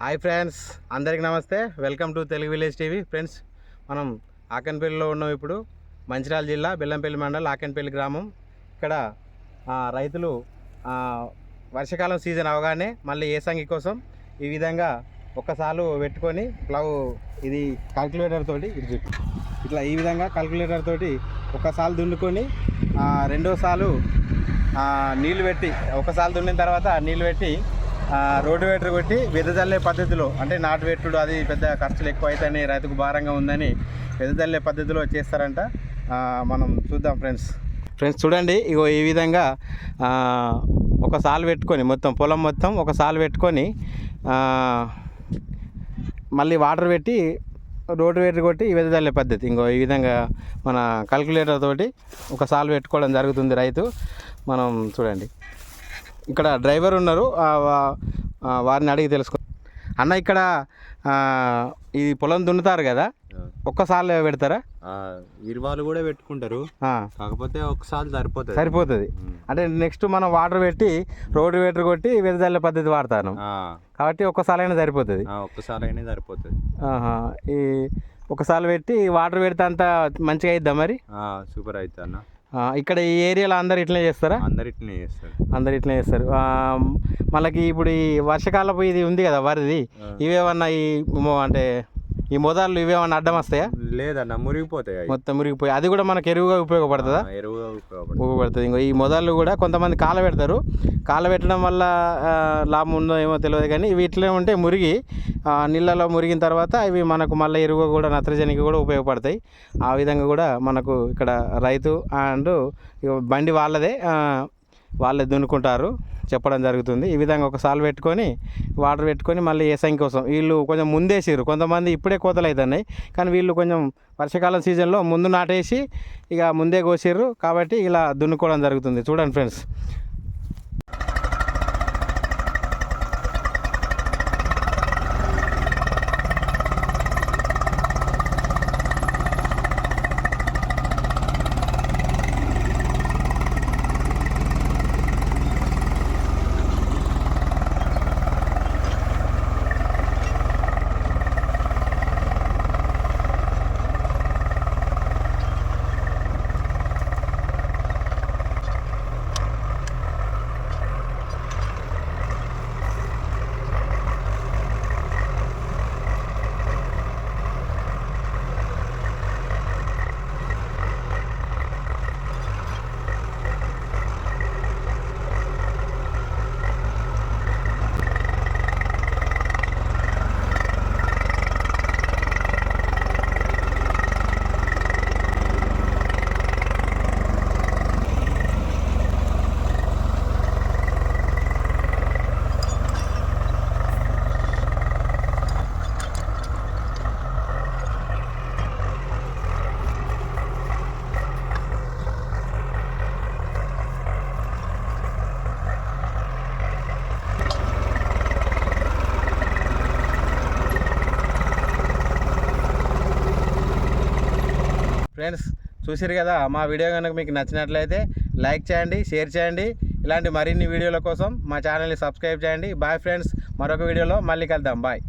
Hi friends అందరికి నమస్తే. Welcome to Telugu village TV. Friends మనం ఆకన్పల్లిలో ఉన్నాం ఇప్పుడు. మంచిర్యాల జిల్లా బెల్లంపల్లి మండల్ ఆకన్పల్లి గ్రామం. ఇక్కడ రైతులు వర్షాకాలం సీజన్ అవగానే మళ్ళీ ఏసంగి కోసం ఈ విధంగా ఒక్కసారి పెట్టుకొని ప్లవ్ ఇది కాల్కులేటర్ తోటి ఇట్లా ఈ విధంగా కాల్కులేటర్ తోటి ఒక్కసారి దున్నుకొని రెండోసార్లు నీళ్ళు పెట్టి ఒకసారి దున్నిన తర్వాత నీళ్ళు పెట్టి రోడ్డు వేటర్ కొట్టి వెదజల్లే పద్ధతిలో అంటే నాటు పెట్టుడు అది పెద్ద ఖర్చులు ఎక్కువ అవుతాయని రైతుకు భారంగా ఉందని వెదజల్లే పద్ధతిలో చేస్తారంట. మనం చూద్దాం ఫ్రెండ్స్. ఫ్రెండ్స్ చూడండి ఇగో ఈ విధంగా ఒక సాలు పెట్టుకొని మొత్తం పొలం మొత్తం ఒక సాలు పెట్టుకొని మళ్ళీ వాటర్ పెట్టి రోడ్డు వేటర్ కొట్టి ఈ వెదజల్లే పద్ధతి. ఇంకో ఈ విధంగా మన కల్కులేటర్ తోటి ఒక సాలు పెట్టుకోవడం జరుగుతుంది రైతు. మనం చూడండి. ఇక్కడ డ్రైవర్ ఉన్నారు. వారిని అడిగి తెలుసుకో అన్న ఇక్కడ ఈ పొలం దున్నుతారు కదా. ఒక్కసారి పెడతారా? ఇరువాలు కూడా పెట్టుకుంటారు. కాకపోతే ఒకసారి సరిపోతుంది. సరిపోతుంది. అంటే నెక్స్ట్ మనం వాటర్ పెట్టి రోడ్డు వేటర్ కొట్టి వెదజల్లే పద్ధతి వాడతాను. కాబట్టి ఒక్కసారి అయినా సరిపోతుంది. ఒక్కసారి అయినా సరిపోతుంది. ఈ ఒకసారి పెట్టి వాటర్ పెడితే అంత మంచిగా అయిద్దా మరి? సూపర్ అవుతుంది అన్న. ఇక్కడ ఈ ఏరియాలో అందరు ఇట్లనే చేస్తారా? అందరు ఇట్లనే చేస్తారు. అందరు ఇట్లనే చేస్తారు. మనకి ఇప్పుడు ఈ వర్షకాలపు ఇది ఉంది కదా వరిది. ఇవేమన్నా ఈ అంటే ఈ మొదళ్ళు ఇవేమన్నా అడ్డం వస్తాయా? లేదన్న మురిగిపోతాయి. మొత్తం మురిగిపోయి అది కూడా మనకు ఎరువుగా ఉపయోగపడుతుందా? ఆ, ఎరువుగా ఉపయోగపడుతుంది పెడుతుంది ఇంకో ఈ మొదళ్ళు కూడా కొంతమంది కాల పెడతారు. కాల పెట్టడం వల్ల లాభం ఉందో ఏమో తెలియదు కానీ ఇవి ఇట్లే ఉంటే మురిగి నీళ్ళలో మురిగిన తర్వాత ఇవి మనకు మళ్ళీ ఎరువు కూడా నత్రజనికి కూడా ఉపయోగపడతాయి. ఆ విధంగా కూడా మనకు ఇక్కడ రైతు అండ్ బండి వాళ్ళదే వాళ్ళే దున్నుకుంటారు. చెప్పడం జరుగుతుంది. ఈ విధంగా ఒక సాల్ పెట్టుకొని వాటర్ పెట్టుకొని మళ్ళీ ఏసంగి కోసం వీళ్ళు కొంచెం ముందేసిర్రు. కొంతమంది ఇప్పుడే కోతలు అవుతున్నాయి కానీ వీళ్ళు కొంచెం వర్షాకాలం సీజన్లో ముందు నాటేసి ఇక ముందే కోసిర్రు. కాబట్టి ఇలా దున్నుకోవడం జరుగుతుంది. చూడండి ఫ్రెండ్స్. ఫ్రెండ్స్ చూసారు కదా మా వీడియో కనుక మీకు నచ్చినట్లయితే లైక్ చేయండి షేర్ చేయండి. ఇలాంటి మరిన్ని వీడియోల కోసం మా ఛానల్ని సబ్స్క్రైబ్ చేయండి. బాయ్ ఫ్రెండ్స్ మరొక వీడియోలో మళ్ళీ కలుద్దాం. బాయ్.